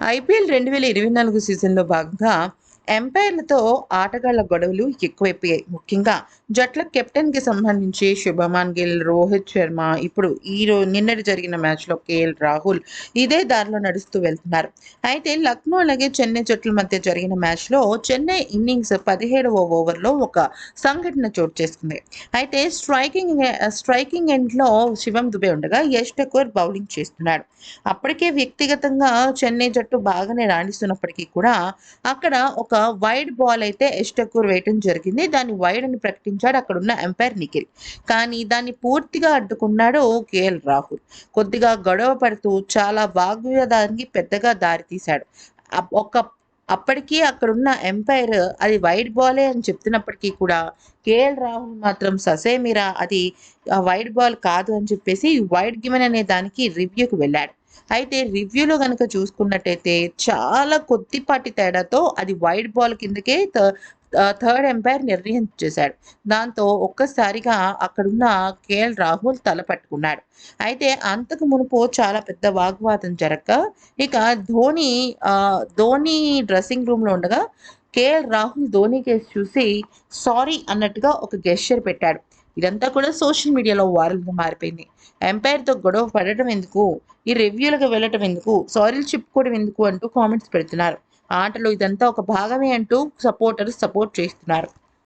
IPL రెండు వేల ఇరవై నాలుగు సీజన్లో భాగంగా ఎంపైర్లతో ఆటగాళ్ళ గొడవలు ఎక్కువైపోయాయి. ముఖ్యంగా జట్ల కెప్టెన్కి సంబంధించి శుభమాన్ గిల్ రోహిత్ శర్మ ఇప్పుడు ఈ రోజు నిన్నటి జరిగిన మ్యాచ్లో కేఎల్ రాహుల్ ఇదే దారిలో నడుస్తూ వెళ్తున్నారు. అయితే లక్నో అలాగే చెన్నై జట్ల మధ్య జరిగిన మ్యాచ్లో చెన్నై ఇన్నింగ్స్ పదిహేడవ ఓవర్లో ఒక సంఘటన చోటు చేసుకుంది. అయితే స్ట్రైకింగ్ స్ట్రైకింగ్ ఎండ్లో శివం దుబే ఉండగా యష్ ఠాకూర్ బౌలింగ్ చేస్తున్నాడు. అప్పటికే వ్యక్తిగతంగా చెన్నై జట్టు బాగానే రాణిస్తున్నప్పటికీ కూడా అక్కడ ఒక ఒక వైడ్ బాల్ అయితే యష్ వేయటం జరిగింది. దాన్ని వైడ్ అని ప్రకటించాడు. అక్కడ ఉన్న ఎంపైర్ నిఖిల్. కానీ దాన్ని పూర్తిగా అడ్డుకున్నాడు కేఎల్ రాహుల్. కొద్దిగా గొడవ పడుతూ చాలా వాగ్వివాదానికి పెద్దగా దారితీశాడు అప్- ఒక అప్పటికీ అక్కడున్న ఎంపైర్ అది వైడ్ బాలే అని చెప్తున్నప్పటికీ కూడా కేఎల్ రాహుల్ మాత్రం ససేమిరా అది వైడ్ బాల్ కాదు అని చెప్పేసి వైడ్ గివెన్ అనే దానికి రివ్యూకి వెళ్ళాడు. అయితే రివ్యూలో కనుక చూసుకున్నట్టయితే చాలా కొద్దిపాటి తేడాతో అది వైడ్ బాల్ కిందకే థర్డ్ ఎంపైర్ నిర్ణయం చేశాడు దాంతో ఒక్కసారిగా అక్కడున్న కేఎల్ రాహుల్ తల పట్టుకున్నాడు. అయితే అంతకు మునుపు చాలా పెద్ద వాగ్వాదం జరగక ఇక ధోని ధోని డ్రెస్సింగ్ రూమ్లో ఉండగా కేఎల్ రాహుల్ ధోని కేసు చూసి సారీ అన్నట్టుగా ఒక గెస్చర్ పెట్టాడు. ఇదంతా కూడా సోషల్ మీడియాలో వైరల్గా మారిపోయింది. ఎంపైర్తో గొడవ పడటం ఎందుకు? ఈ రివ్యూలకు వెళ్ళటం ఎందుకు? సారీలు చెప్పుకోవడం ఎందుకు? అంటూ కామెంట్స్ పెడుతున్నారు. ఆటలో ఇదంతా ఒక భాగమే అంటూ సపోర్టర్స్ సపోర్ట్ చేస్తున్నారు.